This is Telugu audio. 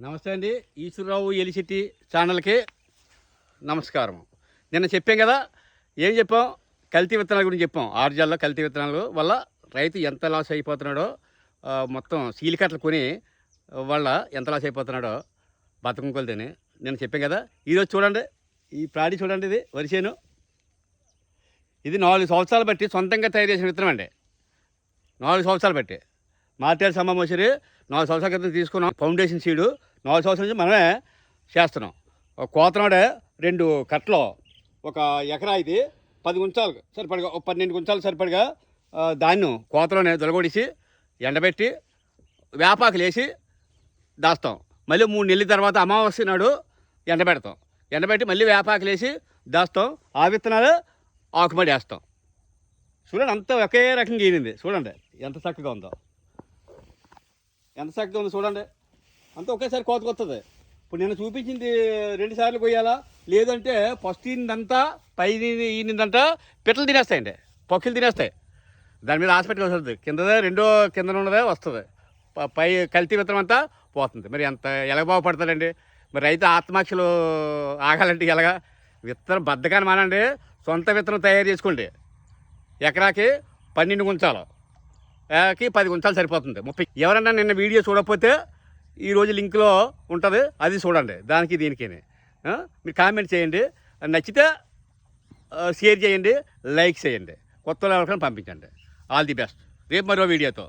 నమస్తే అండి. ఈశ్వరరావు ఎలిశెట్టి ఛానల్కి నమస్కారం. నిన్న చెప్పాం కదా ఏం చెప్పాం? కల్తీ విత్తనాల గురించి చెప్పాం. ఆర్జాల్లో కల్తీ విత్తనాలు వల్ల రైతు ఎంత లాస్ అయిపోతున్నాడో మొత్తం సీలికట్లు కొని వల్ల ఎంత లాస్ అయిపోతున్నాడో బతకం కొలితేనే నేను చెప్పాం కదా. ఈరోజు చూడండి ఈ ప్రాణి చూడండి ఇది వరిసేను ఇది నాలుగు సంవత్సరాలు బట్టి సొంతంగా తయారు చేసిన విత్తనం అండి. నాలుగు సంవత్సరాలు బట్టి. మార్టేల్ సమామోసరి నాలుగు సంవత్సరాల క్రితం తీసుకున్నాం. Foundation seed. నాలుగు సంవత్సరాల నుంచి మనమే చేస్తున్నాం. ఒక కోతనాడే రెండు కట్టలో. ఒక ఎకరా ఇది. పది గుంచాలు సరిపడగా ఒక పన్నెండు గుంచాలు సరిపడగా దాన్ని ధాన్యం కోతలోనే దొలగొడిసి ఎండబెట్టి వేపాకులు వేసి దాస్తాం. మళ్ళీ మూడు నెలల తర్వాత అమావాస్య నాడు ఎండబెడతాం. ఎండబెట్టి మళ్ళీ వేపాకులు వేసి దాస్తాం. ఆ విత్తనాలు ఆకుమడి వేస్తాం. చూడండి అంతా ఒకే రకంగా ఈనింది. చూడండి ఎంత చక్కగా ఉందో. ఎంత చక్కగా ఉంది చూడండి. అంతా ఒకేసారి కోతకు వస్తుంది ఇప్పుడు నేను చూపించింది రెండు సార్లు కొయ్యాలా? లేదంటే ఫస్ట్ ఈనిదంతా పై ఈనిదంతా పిట్టలు తినేస్తాయండి. పక్షులు తినేస్తాయి. దాని మీద హాస్పిటల్ వస్తుంది. కిందదే రెండో కింద ఉన్నదే వస్తుంది. ప- పై కల్తీ విత్తనం అంతా పోతుంది. మరి ఎంత ఎలా బాగుపడతాడండి? మరి రైతు ఆత్మహత్యలు ఆగాలంటే ఎలాగా? విత్తనం బద్దకాన్ని మానండి. సొంత విత్తనం తయారు చేసుకోండి. ఎకరాకి పన్నెండు గుంచాలు. కి పది గుంచాలు సరిపోతుంది. ముప్పై ఎవరన్నా నిన్న వీడియో చూడకపోతే ఈరోజు లింక్లో ఉంటుంది అది చూడండి. దానికి దీనికి మీరు కామెంట్ చేయండి. నచ్చితే షేర్ చేయండి లైక్ చేయండి. కొత్త వాళ్ళకని పంపించండి. ఆల్ ది బెస్ట్ రేపు మరో వీడియోతో.